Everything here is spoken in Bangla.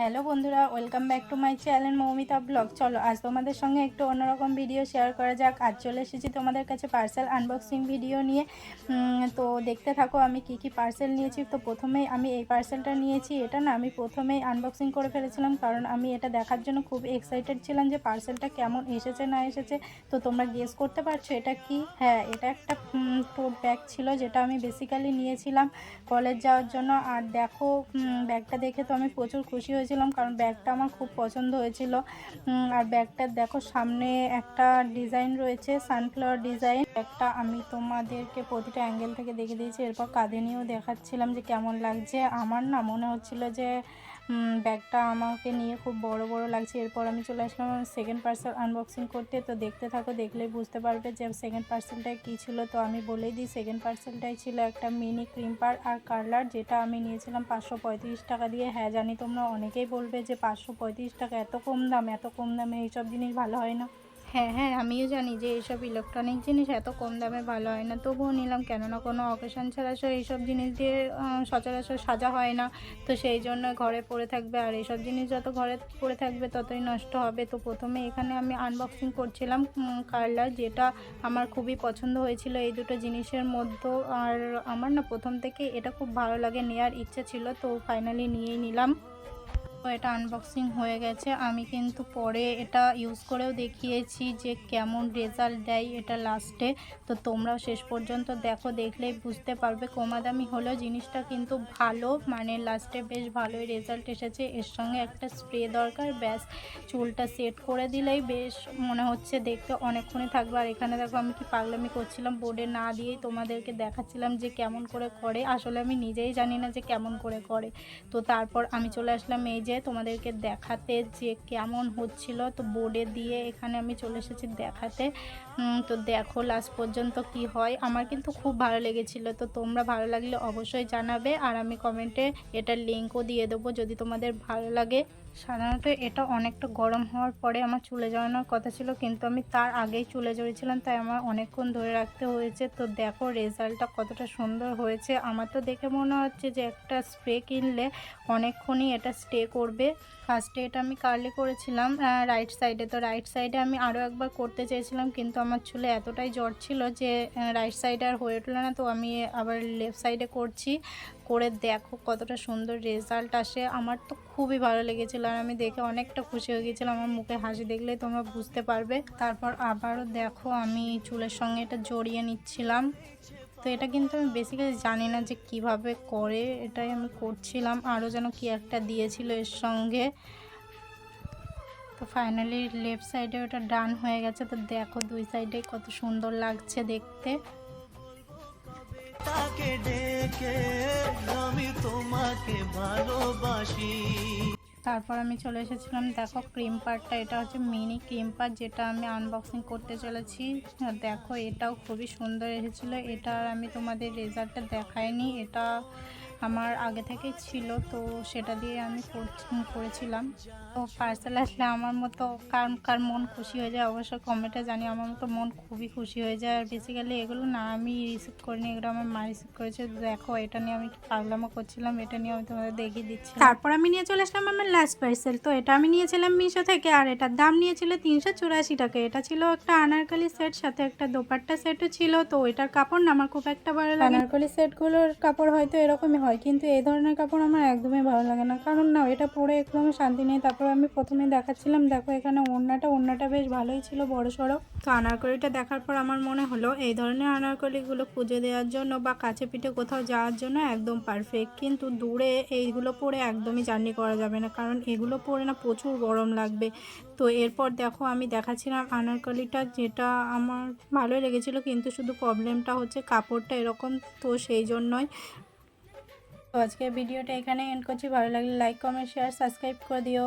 হ্যালো বন্ধুরা welcome back to my channel Moumita blog চলো, আজ তোমাদের সঙ্গে একটু অন্যরকম ভিডিও শেয়ার করা যাক। আজ চলে এসেছি তোমাদের কাছে পার্সেল আনবক্সিং ভিডিও নিয়ে। তো দেখতে থাকো, আমি কি কি পার্সেল নিয়েছি। তো প্রথমেই আমি এই পার্সেলটা নিয়েছি। এটা না, আমি প্রথমেই আনবক্সিং করে ফেলেছিলাম, কারণ আমি এটা দেখার জন্য খুব এক্সাইটেড ছিলাম যে পার্সেলটা কেমন এসেছে, না এসেছে। তো তোমরা গেস করতে পারছ, এটা কি? হ্যাঁ এটা একটা টোট ব্যাগ ছিল, যেটা আমি বেসিক্যালি নিয়েছিলাম কলেজ যাওয়ার জন্য। আর দেখো ব্যাগটা দেখে তো আমি প্রচুর খুশি হয়েছিলাম কারণ ব্যাগটা আমার খুব পছন্দ হয়েছিল। আর ব্যাগটার দেখো সামনে একটা ডিজাইন রয়েছে সানফ্লাওয়ার ডিজাইন ব্যাগটা আমি তোমাদেরকে প্রতিটা অ্যাঙ্গেল থেকে দেখে দিয়েছি, এরপর কাঁধে নিয়েও দেখাচ্ছিলাম যে কেমন লাগছে। আমার না মনে হচ্ছিল যে ব্যাগটা আমাকে নিয়ে খুব বড় বড় লাগছে। এরপর আমি চলে আসলাম সেকেন্ড পার্সেল আনবক্সিং করতে। তো দেখতে থাকো, দেখলেই বুঝতে পারবে যে সেকেন্ড পার্সেলটায় কী ছিল। তো আমি বলেই দিই সেকেন্ড পার্সেলটাই ছিল একটা মিনি ক্রিম্পার আর কার্লার যেটা আমি নিয়েছিলাম পাঁচশো পঁয়ত্রিশ টাকা দিয়ে। হ্যাঁ জানি তোমরা অনেকেই বলবে যে পাঁচশো পঁয়ত্রিশ টাকা এত কম দাম, এত কম দামে এইসব জিনিস ভালো হয় না। হ্যাঁ হ্যাঁ আমিও জানি যে এইসব ইলেকট্রনিক জিনিস এত কম দামে ভালো হয় না। তবুও নিলাম, কেননা কোনো অকেশন ছাড়া এইসব জিনিস দিয়ে সচরাচর সাজা হয় না। তো সেই জন্য ঘরে পড়ে থাকবে, আর এইসব জিনিস যত ঘরে পড়ে থাকবে, ততই নষ্ট হবে। তো প্রথমে এখানে আমি আনবক্সিং করছিলাম কার্লার যেটা আমার খুবই পছন্দ হয়েছিল এই দুটো জিনিসের মধ্যে। আর আমার না প্রথম থেকে এটা খুব ভালো লাগে নেওয়ার ইচ্ছে ছিল, তো ফাইনালি নিয়েই নিলাম। এটা আনবক্সিং হয়ে গেছে। আমি কিন্তু পরে এটা ইউজ করেও দেখিয়েছি যে কেমন রেজাল্ট দেয় এটা লাস্টে তো তোমরাও শেষ পর্যন্ত দেখো, দেখলেই বুঝতে পারবে। কমা দামি হলেও জিনিসটা কিন্তু ভালো মানে লাস্টে বেশ ভালোই রেজাল্ট এসেছে। এর সঙ্গে একটা স্প্রে দরকার, ব্যাস। চুলটা সেট করে দিলেই বেশ মনে হচ্ছে দেখতে অনেকক্ষণই থাকবে। আর এখানে দেখো আমি কি পাগলামি করছিলাম বোর্ডে না দিয়েই তোমাদেরকে দেখাচ্ছিলাম যে কেমন করে করে। আসলে আমি নিজেই জানি না যে কেমন করে করে। তো তারপর আমি চলে আসলাম এই যে তোমাদেরকে দেখাতে যে কেমন হচ্ছিল, তো বোর্ডে দিয়ে এখানে আমি চলে এসেছি দেখাতে। তো দেখো লাস্ট পর্যন্ত কি হয়। আমার কিন্তু খুব ভালো লেগেছিল, তো তোমরা ভালো লাগলে অবশ্যই জানাবে। আর আমি কমেন্টে এটার লিঙ্কও দিয়ে দেবো যদি তোমাদের ভালো লাগে। সাধারণত এটা অনেকটা গরম হওয়ার পরে আমার চুলে জড়ানোর কথা ছিল, কিন্তু আমি তার আগেই চুলে জড়িয়েছিলাম তাই আমার অনেকক্ষণ ধরে রাখতে হয়েছে। তো দেখো রেজাল্টটা কতটা সুন্দর হয়েছে। আমার তো দেখে মনে হচ্ছে যে একটা স্প্রে কিনলে অনেকক্ষণই এটা স্টে করবে। ফার্স্টে এটা আমি কার্লি করেছিলাম রাইট সাইডে তো রাইট সাইডে আমি আরও একবার করতে চেয়েছিলাম, কিন্তু আমার চুলে এতটাই জ্বর ছিল যে রাইট সাইডে আর হয়ে উঠল না। তো আমি আবার লেফট সাইডে করছি। করে দেখো কতটা সুন্দর রেজাল্ট আসে। আমার তো খুবই ভালো লেগেছিলো আর আমি দেখে অনেকটা খুশি হয়ে গেছিলাম। আমার মুখে হাসি দেখলেই তোমরা বুঝতে পারবে। তারপর আবারও দেখো আমি চুলের সঙ্গে এটা জড়িয়ে নিচ্ছিলাম। তো এটা কিন্তু আমি বেসিক্যালি জানি না যে কীভাবে করে, এটাই আমি করছিলাম। আরও যেন কি একটা দিয়েছিল এর সঙ্গে। তো ফাইনালি লেফট সাইডে ওটা ডান হয়ে গেছে। তো দেখো দুই সাইডে কত সুন্দর লাগছে দেখতে। তাকে ডেকে আমি তোমাকে ভালোবাসি। তারপর আমি চলে এসেছিলাম। দেখো ক্রিম পারটা এটা হচ্ছে মিনি ক্রিম পার যেটা আমি আনবক্সিং করতে চলেছি। দেখো, এটাও খুবই সুন্দর এসেছিল। এটা আমি তোমাদের রেজাল্টটা দেখাইনি। এটা আমার আগে থেকেই ছিল তো সেটা দিয়ে আমি করছি- করেছিলাম। তো পার্সেল আসলে আমার মতো কার কার মন খুশি হয়ে যায় অবশ্যই কমেন্টে জানি আমার মতো মন খুবই খুশি হয়ে যায়। আর বেসিক্যালি এগুলো না আমি রিসিভ করিনি এগুলো আমার মা রিসিভ করেছে। দেখো এটা নিয়ে আমি পাগলামো করছিলাম এটা নিয়ে আমি তোমাদের দেখিয়ে দিচ্ছি তারপর আমি নিয়ে চলে আসলাম আমার লাস্ট পার্সেল তো এটা আমি নিয়েছিলাম মিশো থেকে আর এটার দাম নিয়েছিল তিনশো চুরাশি টাকা। এটা ছিল একটা আনারকলি সেট সাথে একটা দোপাট্টা সেটও ছিল। তো এটার কাপড় না আমার খুব একটা ভালো লাগে। আনারকলি সেটগুলোর কাপড় হয়তো এরকমই হয়, কিন্তু এই ধরনের কাপড় আমার একদমই ভালো লাগে না। কারণ না, এটা পরে একদমই শান্তি নেই। তারপর আমি প্রথমে দেখাচ্ছিলাম, দেখো এখানে ওড়নাটা ওড়নাটা বেশ ভালোই ছিল, বড় সড়ো। তো আনারকলিটা দেখার পর আমার মনে হলো, এই ধরনের আনারকলিগুলো পুজো দেওয়ার জন্য বা কাছে পিঠে কোথাও যাওয়ার জন্য একদম পারফেক্ট কিন্তু দূরে এইগুলো পরে একদমই জার্নি করা যাবে না, কারণ এগুলো পরে না প্রচুর গরম লাগবে। তো এরপর দেখো, আমি দেখাচ্ছিলাম আনারকলিটা, যেটা আমার ভালোই লেগেছিলো, কিন্তু শুধু প্রবলেমটা হচ্ছে কাপড়টা এরকম, তো সেই জন্যই তো আজকে ভিডিওটা এখানে এন্ড করছি। ভালো লাগলে লাইক কমেন্ট শেয়ার সাবস্ক্রাইব করে দিও।